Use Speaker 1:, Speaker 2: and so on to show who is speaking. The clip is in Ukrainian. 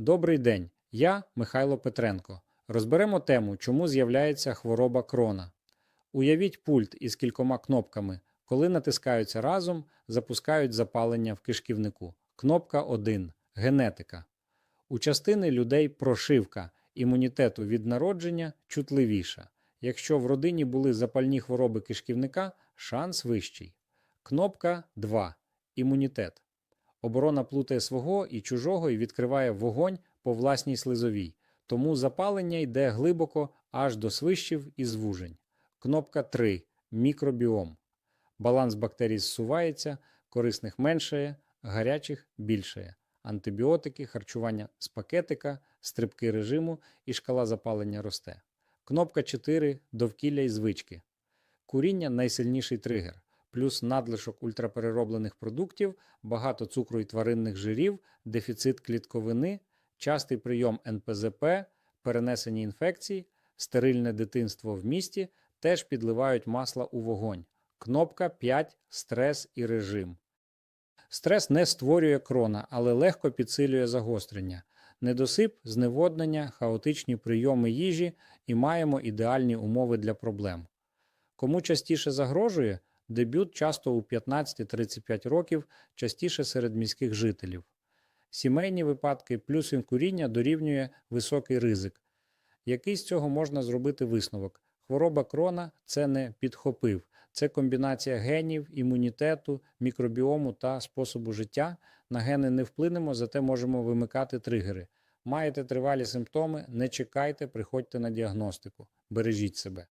Speaker 1: Добрий день, я Михайло Петренко. Розберемо тему, чому з'являється хвороба крона. Уявіть пульт із кількома кнопками. Коли натискаються разом, запускають запалення в кишківнику. Кнопка 1 генетика. У частини людей прошивка імунітету від народження чутливіша. Якщо в родині були запальні хвороби кишківника, шанс вищий. Кнопка 2 імунітет. Оборона плутає свого і чужого і відкриває вогонь по власній слизовій. Тому запалення йде глибоко аж до свищів і звужень. Кнопка 3 мікробіом. Баланс бактерій зсувається, корисних меншає, гарячих більшає. Антибіотики, харчування з пакетика, стрибки режиму і шкала запалення росте. Кнопка 4 довкілля і звички. Куріння найсильніший тригер. Плюс надлишок ультраперероблених продуктів, багато цукру і тваринних жирів, дефіцит клітковини, частий прийом НПЗП, перенесені інфекції, стерильне дитинство в місті теж підливають масла у вогонь. Кнопка 5 стрес і режим. Стрес не створює крона, але легко підсилює загострення. Недосип, зневоднення, хаотичні прийоми їжі і маємо ідеальні умови для проблем. Кому частіше загрожує, дебют часто у 15-35 років, частіше серед міських жителів. Сімейні випадки плюс куріння дорівнює високий ризик. Який з цього можна зробити висновок? Хвороба крона це не підхопив, це комбінація генів, імунітету, мікробіому та способу життя. На гени не вплинемо, зате можемо вимикати тригери. Маєте тривалі симптоми, не чекайте, приходьте на діагностику. Бережіть себе.